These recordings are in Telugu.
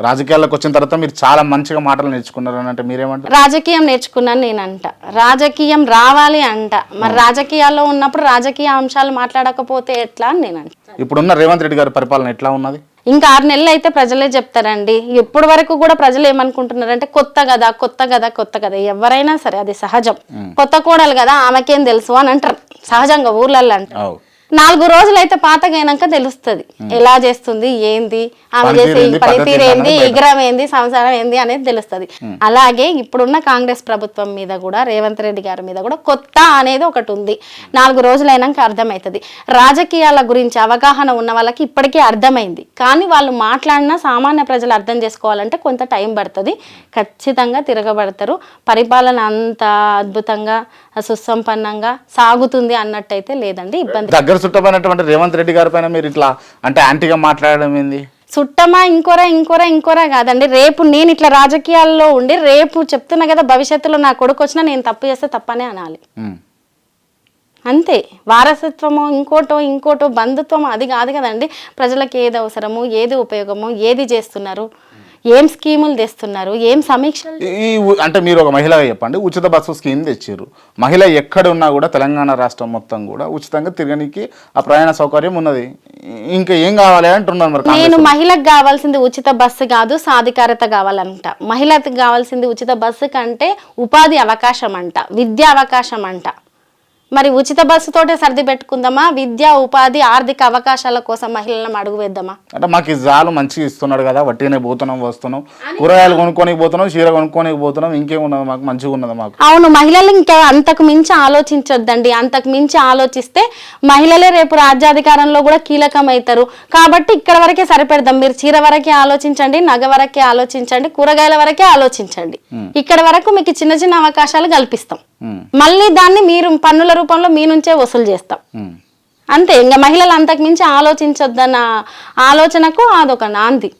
రాజకీయాల్లోకి వచ్చిన తర్వాత మీరు చాలా మంచిగా మాటలు నేర్చుకున్నారు అని అంటే మీరేమంటారు? రాజకీయం నేర్చుకున్నాను నేను అంట రాజకీయం రావాలి అంట. మరి రాజకీయాల్లో ఉన్నప్పుడు రాజకీయ అంశాలు మాట్లాడకపోతే ఎట్లా అని నేను అంట ఇప్పుడున్న రేవంత్ రెడ్డి గారి పరిపాలన ఎట్లా ఉన్నది? ఇంకా ఆరు నెలలు అయితే ప్రజలే చెప్తారండి. ఇప్పటి వరకు కూడా ప్రజలు ఏమనుకుంటున్నారంటే కొత్త కదా కొత్త కదా కొత్త కదా ఎవరైనా సరే అది సహజం. కొత్త కోడలు కదా ఆమెకేం తెలుసు అని అంటారు. సహజంగా ఊర్లలో అంటారు. నాలుగు రోజులు అయితే పాతగైనాక తెలుస్తుంది. ఎలా చేస్తుంది ఏంది ఆమె చేసే పనితీరు ఏంది విగ్రహం ఏంది సంసారం ఏంది అనేది తెలుస్తుంది. అలాగే ఇప్పుడున్న కాంగ్రెస్ ప్రభుత్వం మీద కూడా రేవంత్ రెడ్డి గారి మీద కూడా కొత్త అనేది ఒకటి ఉంది. నాలుగు రోజులైనాక అర్థమవుతుంది రాజకీయాల గురించి అవగాహన ఉన్న వాళ్ళకి ఇప్పటికే అర్థమైంది. కానీ వాళ్ళు మాట్లాడినా సామాన్య ప్రజలు అర్థం చేసుకోవాలంటే కొంత టైం పడుతుంది. ఖచ్చితంగా తిరగబడతారు. పరిపాలన అంత అద్భుతంగా సుసంపన్నంగా సాగుతుంది అన్నట్టయితే లేదండి ఇబ్బంది దగ్గర చుట్టమైనటువంటి రేవంత్ రెడ్డి గారి పైన మీరు ఇట్లా అంటే యాంటీగా మాట్లాడడం ఏంది? చుట్టమా ఇంకోరా ఇంకోరా ఇంకోరా కాదండి. రేపు నేను ఇట్లా రాజకీయాల్లో ఉండి రేపు చెప్తున్నా కదా భవిష్యత్తులో నా కొడుకు వచ్చినా నేను తప్పు చేస్తే తప్పనే అనాలి. అంతే. వారసత్వమో ఇంకోటో ఇంకోటో బంధుత్వమో అది కాదు కదండి. ప్రజలకు ఏది అవసరము ఏది ఉపయోగము ఏది చేస్తున్నారు ఏం స్కీములు తెస్తున్నారు? ఏం సమీక్షలు ఈ ఉ- అంటే మీరు ఒక మహిళగా చెప్పండి ఉచిత బస్సు స్కీమ్ తెచ్చారు మహిళ ఎక్కడ ఉన్నా కూడా తెలంగాణ రాష్ట్రం మొత్తం కూడా ఉచితంగా తిరగనికి ఆ ప్రయాణ సౌకర్యం ఉన్నది. ఇంకా ఏం కావాలి అంటున్నారు మరి నేను మహిళకు కావాల్సింది ఉచిత బస్సు కాదు సాధికారత కావాలంట. మహిళకు కావాల్సింది ఉచిత బస్సు కంటే ఉపాధి అవకాశం అంట విద్యా అవకాశం అంట. మరి ఉచిత బస్సుతోటే సర్ది పెట్టుకుందామా? విద్యా ఉపాధి ఆర్థిక అవకాశాల కోసం మహిళలను అడుగు వేద్దామా? అంటే మాకు జాలు మంచిగా ఇస్తున్నాడు కదా వట్టిగానే పోతున్నాం వస్తున్నాం. కూరగాయలు కొనుక్కోనికి పోతున్నాం చీర కొనుక్కోనికి పోతున్నాం ఇంకేమున్నది మాకు మంచిగా ఉన్నది మాకు. అవును మహిళలు ఇంకా అంతకు మించి ఆలోచించొద్దండి. అంతకు మించి ఆలోచిస్తే మహిళలే రేపు రాజ్యాధికారంలో కూడా కీలకం అవుతారు కాబట్టి ఇక్కడ వరకే సరిపెడదాం. మీరు చీర వరకే ఆలోచించండి నగ వరకే ఆలోచించండి కూరగాయల వరకే ఆలోచించండి. ఇక్కడ వరకు మీకు చిన్న చిన్న అవకాశాలు కల్పిస్తాం. మళ్ళీ దాన్ని మీరు పన్నుల రూపంలో మీ నుంచే వసూలు చేస్తాం. అంతే ఇంకా మహిళలు అంతకు మించి ఆలోచించొద్దన్న ఆలోచనకు అదొక నాంది.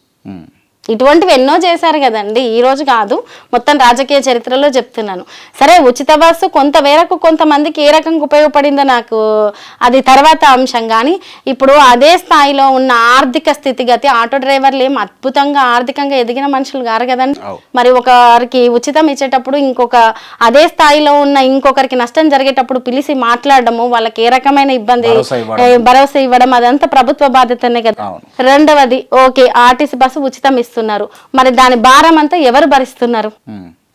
ఇటువంటివి ఎన్నో చేశారు కదండి ఈ రోజు కాదు మొత్తం రాజకీయ చరిత్రలో చెప్తున్నాను సరే ఉచిత బస్సు కొంత మేరకు కొంతమందికి ఏ రకంగా ఉపయోగపడిందో నాకు అది తర్వాత అంశం కానీ ఇప్పుడు అదే స్థాయిలో ఉన్న ఆర్థిక స్థితిగతి ఆటో డ్రైవర్లు ఏం అద్భుతంగా ఆర్థికంగా ఎదిగిన మనుషులు కారు కదండి. మరి ఒకరికి ఉచితం ఇచ్చేటప్పుడు ఇంకొక అదే స్థాయిలో ఉన్న ఇంకొకరికి నష్టం జరిగేటప్పుడు పిలిచి మాట్లాడడము వాళ్ళకి ఏ రకమైన ఇబ్బంది భరోసా ఇవ్వడం. అదంతా ప్రభుత్వ బాధ్యతనే కదా. రెండవది ఓకే ఆర్టీసీ బస్సు ఉచితం ఇస్తున్నారు మరి దాని భారం అంతా ఎవరు భరిస్తున్నారు.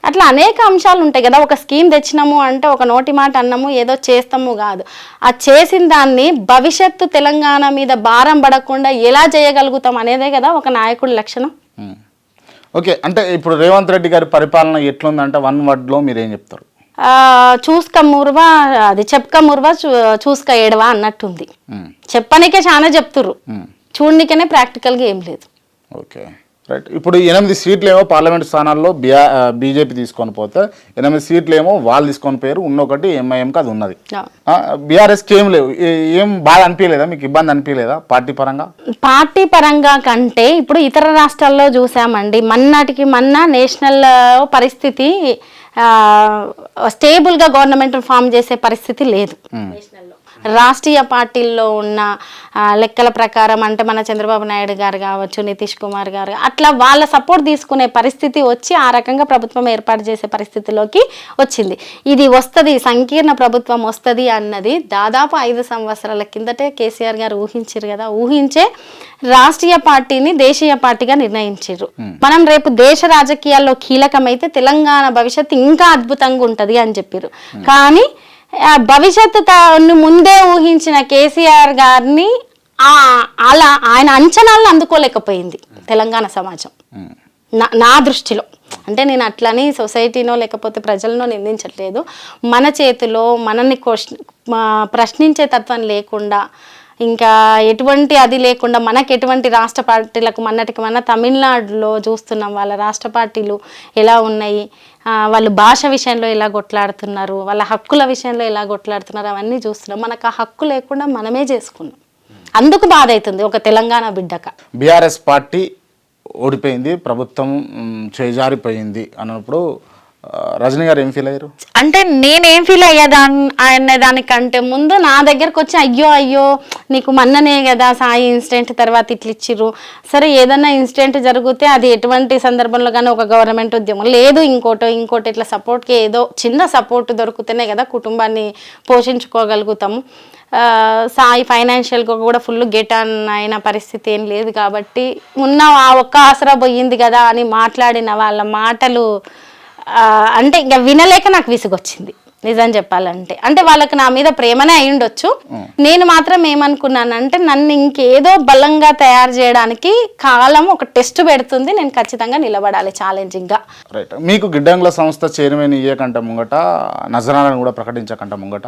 అట్లా అనేక అంశాలు ఉంటాయి కదా. ఒక స్కీమ్ తెచ్చినాము అంటే ఒక నోటి మాట అన్నాము ఏదో చేస్తాము కాదు. ఆ చేసిన దాన్ని భవిష్యత్తు తెలంగాణ మీద భారం పడకుండా ఎలా చేయగలుగుతాం అనేదే కదా ఒక నాయకుడి లక్షణం. ఓకే అంటే ఇప్పుడు రేవంత్ రెడ్డి గారి పరిపాలన ఎట్లుందంటే వన్ వర్డ్లో మీరు ఏం చెప్తారు చూస్క ముర్వా అది చెప్పుక ముర్వా చూస్క ఏడవా అన్నట్టుంది. చెప్పనికే చాలా చెప్తుర్రు. చూడనికనే ప్రాక్టికల్గా ఏం లేదు. ఓకే. రైట్ ఇప్పుడు ఎనిమిది సీట్లు ఏమో పార్లమెంట్ స్థానాల్లో బిఆ బీజేపీ తీసుకొని పోతే ఎనిమిది సీట్లు ఏమో వాళ్ళు తీసుకొని పోయారు ఉన్నొకటి ఎంఐఎంకి అది ఉన్నది. ఆ. బీఆర్ఎస్కి ఏం లేవు. ఏ- బాగా అనిపించలేదా? మీకు ఇబ్బంది అనిపించలేదా? పార్టీ పరంగా? పార్టీ పరంగా కంటే ఇప్పుడు ఇతర రాష్ట్రాల్లో చూసామండి మన్నాటికి మన్నా నేషనల్ పరిస్థితి ఆ, స్టేబుల్గా గవర్నమెంట్ ఫామ్ చేసే పరిస్థితి లేదు. రాష్ట్రీయ పార్టీల్లో ఉన్న లెక్కల ప్రకారం అంటే మన చంద్రబాబు నాయుడు గారు కావచ్చు నితీష్ కుమార్ గారు అట్లా వాళ్ళ సపోర్ట్ తీసుకునే పరిస్థితి వచ్చి ఆ రకంగా ప్రభుత్వం ఏర్పాటు చేసే పరిస్థితిలోకి వచ్చింది. ఇది వస్తుంది సంకీర్ణ ప్రభుత్వం వస్తుంది అన్నది దాదాపు ఐదు సంవత్సరాల కిందటే కేసీఆర్ గారు ఊహించారు కదా. ఊహించే రాష్ట్రీయ పార్టీని దేశీయ పార్టీగా నిర్ణయించారు మనం రేపు దేశ రాజకీయాల్లో కీలకమైతే తెలంగాణ భవిష్యత్తు ఇంకా అద్భుతంగా ఉంటది అని చెప్పారు కానీ భవిష్యత్తు తాను ముందే ఊహించిన కేసీఆర్ గారిని అలా ఆయన అంచనాలను అందుకోలేకపోయింది తెలంగాణ సమాజం. నా నా దృష్టిలో. అంటే నేను అట్లని సొసైటీనో లేకపోతే ప్రజలనో నిందించట్లేదు. మన చేతిలో మనల్ని క్వశ్చన్ ప్రశ్నించే తత్వం లేకుండా ఇంకా ఎటువంటి అది లేకుండా మనకు ఎటువంటి రాష్ట్ర పార్టీలకు మొన్నటికి మన తమిళనాడులో చూస్తున్నాం వాళ్ళ రాష్ట్ర పార్టీలు ఎలా ఉన్నాయి. వాళ్ళు భాష విషయంలో ఎలా కొట్లాడుతున్నారు వాళ్ళ హక్కుల విషయంలో ఎలా కొట్లాడుతున్నారు అవన్నీ చూస్తున్నాం. మనకు ఆ హక్కు లేకుండా మనమే చేసుకున్నాం. అందుకు బాధ అవుతుంది ఒక తెలంగాణ బిడ్డక. బీఆర్ఎస్ పార్టీ ఓడిపోయింది ప్రభుత్వం చేజారిపోయింది అన్నప్పుడు రజనీ గారు ఏం ఫీల్ అయ్యారు? అంటే నేనేం ఫీల్ అయ్యేదాన్ని అనే దానికంటే ముందు నా దగ్గరకు వచ్చి అయ్యో అయ్యో నీకు మన్ననే కదా సాయి ఇన్సిడెంట్ తర్వాత ఇట్లా ఇచ్చిర్రు. సరే ఏదన్నా ఇన్సిడెంట్ జరిగితే అది ఎటువంటి సందర్భంలో కానీ ఒక గవర్నమెంట్ ఉద్యమం లేదు. ఇంకోటో ఇంకోటి ఇట్లా సపోర్ట్కి ఏదో చిన్న సపోర్ట్ దొరికితేనే కదా కుటుంబాన్ని పోషించుకోగలుగుతాము సాయి ఫైనాన్షియల్గా కూడా ఫుల్ గెట్ ఆన్ అయిన పరిస్థితి ఏం లేదు కాబట్టి ఉన్న ఆ ఒక్క ఆసరా పోయింది కదా అని మాట్లాడిన వాళ్ళ మాటలు అంటే ఇంకా వినలేక నాకు విసుగొచ్చింది నిజం చెప్పాలంటే. అంటే వాళ్ళకి నా మీద ప్రేమనే అయి ఉండొచ్చు నేను మాత్రం ఏమనుకున్నానంటే నన్ను ఇంకేదో బలంగా తయారు చేయడానికి కాలం ఒక టెస్ట్ పెడుతుంది నేను ఖచ్చితంగా నిలబడాలి ఛాలెంజింగ్గా రైట్ మీకు గిడ్డంగుల సంస్థ చైర్మన్ ఇయ్యకంట ముంగట నజరాలను కూడా ప్రకటించకంట ముంగట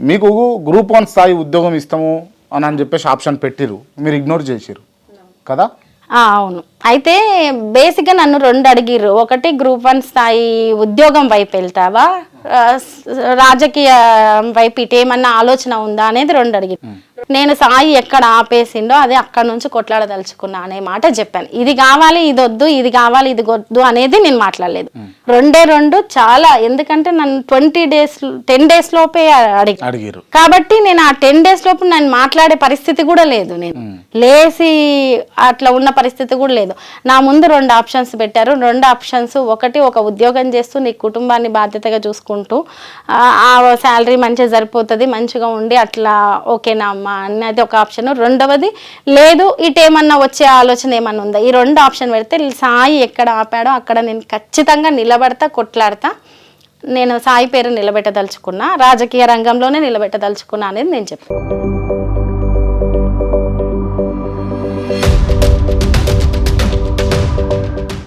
మీకు గ్రూప్ వన్ స్థాయి ఉద్యోగం ఇస్తాము అని అని చెప్పేసి ఆప్షన్ పెట్టిరు మీరు ఇగ్నోర్ చేసిరు కదా? అవును. అయితే బేసిక్గా నన్ను రెండు అడిగిర్రు. ఒకటి గ్రూప్ వన్ స్థాయి ఉద్యోగం వైపు వెళ్తావా? రాజకీయ వైపు ఇటు ఏమన్నా ఆలోచన ఉందా అనేది రెండు అడిగిరు నేను సాయి ఎక్కడ ఆపేసిండో అదే అక్కడ నుంచి కొట్లాడదలుచుకున్నా అనే మాట చెప్పాను. ఇది కావాలి ఇది వద్దు ఇది కావాలి ఇది వద్దు అనేది నేను మాట్లాడలేదు. రెండే రెండు చాలా ఎందుకంటే నన్ను ట్వంటీ డేస్ టెన్ డేస్ లోపే అడిగి అడిగిరు కాబట్టి నేను ఆ టెన్ డేస్ లోపు నేను మాట్లాడే పరిస్థితి కూడా లేదు నేను. లేచి అట్లా ఉన్న పరిస్థితి కూడా లేదు. నా ముందు రెండు ఆప్షన్స్ పెట్టారు. రెండు ఆప్షన్స్ ఒకటి ఒక ఉద్యోగం చేస్తూ నీ కుటుంబాన్ని బాధ్యతగా చూసుకుంటూ ఆ, ఆ శాలరీ మంచిగా సరిపోతుంది మంచిగా ఉండి అట్లా ఓకేనా అమ్మా అన్నది ఒక ఆప్షన్. రెండవది లేదు ఇటేమన్నా వచ్చే ఆలోచన ఏమన్నా ఉందా? ఈ రెండు ఆప్షన్ పెడితే సాయి ఎక్కడ ఆపాడో అక్కడ నేను ఖచ్చితంగా నిలబడతా కొట్లాడతా. నేను సాయి పేరు నిలబెట్టదలుచుకున్నా రాజకీయ రంగంలోనే నిలబెట్టదలుచుకున్నా అనేది నేను చెప్పాను